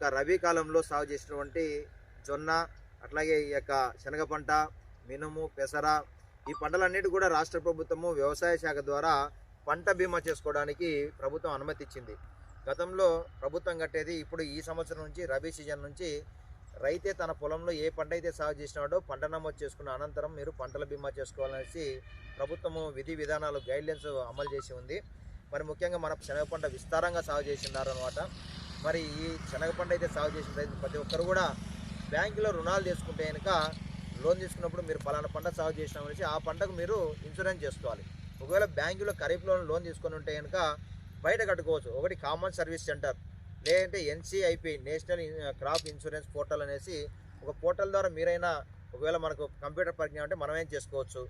యొక్క రబీ కాలంలో సాగు చేసినటువంటి జొన్న అట్లాగే ఈ యొక్క శనగ పంట మినుము పెసర ఈ పంటలన్నిటి కూడా రాష్ట్ర ప్రభుత్వము వ్యవసాయ శాఖ ద్వారా పంట బీమా చేసుకోవడానికి ప్రభుత్వం అనుమతి ఇచ్చింది గతంలో ప్రభుత్వం కట్టేది ఇప్పుడు ఈ సంవత్సరం నుంచి రబీ సీజన్ నుంచి రైతే తన పొలంలో ఏ పంట అయితే సాగు చేసినాడో పంట నమోదు చేసుకున్న అనంతరం మీరు పంటల బీమా చేసుకోవాలనేసి ప్రభుత్వము విధి విధానాలు గైడ్లైన్స్ అమలు చేసి ఉంది. మరి ముఖ్యంగా మన శనగ పంట విస్తారంగా సాగు చేసినారనమాట మరి ఈ శనగ పంట అయితే సాగు చేసిన రైతు ప్రతి ఒక్కరు కూడా బ్యాంకులో రుణాలు తీసుకుంటే కనుక లోన్ తీసుకున్నప్పుడు మీరు పలానా పంట సాగు చేసినామనేసి ఆ పంటకు మీరు ఇన్సూరెన్స్ చేసుకోవాలి. ఒకవేళ బ్యాంకులో ఖరీఫ్ లోన్ లోన్ తీసుకొని ఉంటే కనుక బయట కట్టుకోవచ్చు. ఒకటి కామన్ సర్వీస్ సెంటర్ లేదంటే NCIP national crop insurance portal అనేసి ఒక పోర్టల్ ద్వారా మీరైనా ఒకవేళ మనకు కంప్యూటర్ పరిజ్ఞానం అంటే మనమేం చేసుకోవచ్చు.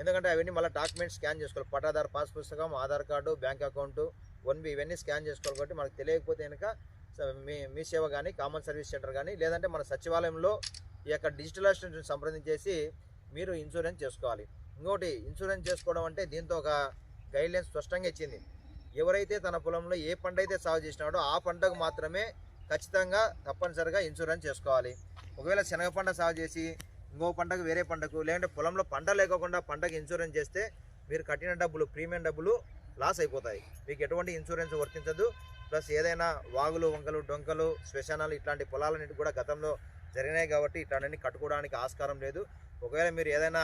ఎందుకంటే అవన్నీ మళ్ళీ డాక్యుమెంట్స్ స్కాన్ చేసుకోవాలి. పట్టాదారు పాస్ పుస్తకం Aadhaar card bank account one B ఇవన్నీ స్కాన్ చేసుకోవాలి కాబట్టి మనకు తెలియకపోతే కనుక మీ మీ సేవ కానీ కామన్ సర్వీస్ సెంటర్ కానీ లేదంటే మన సచివాలయంలో ఈ యొక్క డిజిటల్ అసిస్టెంట్ని సంప్రదించేసి మీరు ఇన్సూరెన్స్ చేసుకోవాలి. ఇంకోటి ఇన్సూరెన్స్ చేసుకోవడం అంటే దీంతో ఒక గైడ్లైన్స్ స్పష్టంగా ఇచ్చింది. ఎవరైతే తన పొలంలో ఏ పంట అయితే సాగు చేసినాడో ఆ పంటకు మాత్రమే ఖచ్చితంగా తప్పనిసరిగా ఇన్సూరెన్స్ చేసుకోవాలి. ఒకవేళ శనగ పంట సాగు చేసి ఇంకో పంటకు వేరే పంటకు లేదంటే పొలంలో పంట లేకోకుండా పంటకు ఇన్సూరెన్స్ చేస్తే మీరు కట్టిన డబ్బులు ప్రీమియం డబ్బులు లాస్ అయిపోతాయి. మీకు ఎటువంటి ఇన్సూరెన్స్ వర్తించదు. ప్లస్ ఏదైనా వాగులు వంకలు డొంకలు శ్మశానాలు ఇట్లాంటి పొలాలన్నిటి కూడా గతంలో జరిగినాయి కాబట్టి ఇట్లాంటివన్నీ కట్టుకోవడానికి ఆస్కారం లేదు. ఒకవేళ మీరు ఏదైనా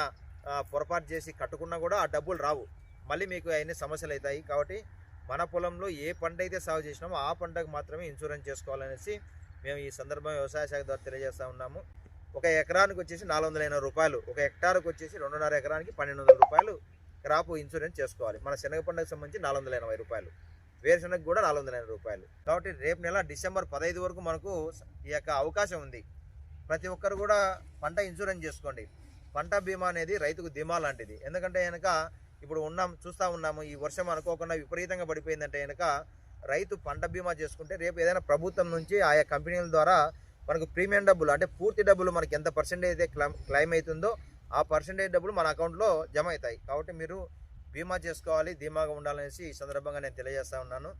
పొరపాటు చేసి కట్టుకున్నా కూడా ఆ డబ్బులు రావు. మళ్ళీ మీకు అవన్నీ సమస్యలు అవుతాయి. కాబట్టి మన పొలంలో ఏ పంట అయితే సాగు చేసినామో ఆ పంటకు మాత్రమే ఇన్సూరెన్స్ చేసుకోవాలనేసి మేము ఈ సందర్భంగా వ్యవసాయ శాఖ ద్వారా తెలియజేస్తూ ఉన్నాము. ఒక ఎకరానికి వచ్చేసి నాలుగు వందల ఎనభై రూపాయలు ఒక హెక్టార్కి వచ్చేసి రెండున్నర ఎకరానికి పన్నెండు వందల రూపాయలు క్రాప్ ఇన్సూరెన్స్ చేసుకోవాలి. మన శనగ పంటకు సంబంధించి నాలుగు వందల ఎనభై రూపాయలు. వేరుశనగకు కూడా నాలుగు వందల ఎనభై రూపాయలు. కాబట్టి రేపు నెల డిసెంబర్ పదహైదు వరకు మనకు ఈ యొక్క అవకాశం ఉంది. ప్రతి ఒక్కరు కూడా పంట ఇన్సూరెన్స్ చేసుకోండి. పంట బీమా అనేది రైతుకు ధీమా లాంటిది. ఎందుకంటే కనుక ఇప్పుడు ఉన్నాం చూస్తూ ఉన్నాము ఈ వర్షం అనుకోకుండా విపరీతంగా పడిపోయిందంటే కనుక రైతు పంట బీమా చేసుకుంటే రేపు ఏదైనా ప్రభుత్వం నుంచి ఆయా కంపెనీల ద్వారా మనకు ప్రీమియం డబ్బులు అంటే పూర్తి డబ్బులు మనకి ఎంత పర్సెంటేజ్ అయితే క్లైమ్ అవుతుందో ఆ పర్సెంటేజ్ డబ్బులు మన అకౌంట్లో జమ అవుతాయి. కాబట్టి మీరు బీమా చేసుకోవాలి ధీమాగా ఉండాలనేసి ఈ సందర్భంగా నేను తెలియజేస్తా ఉన్నాను.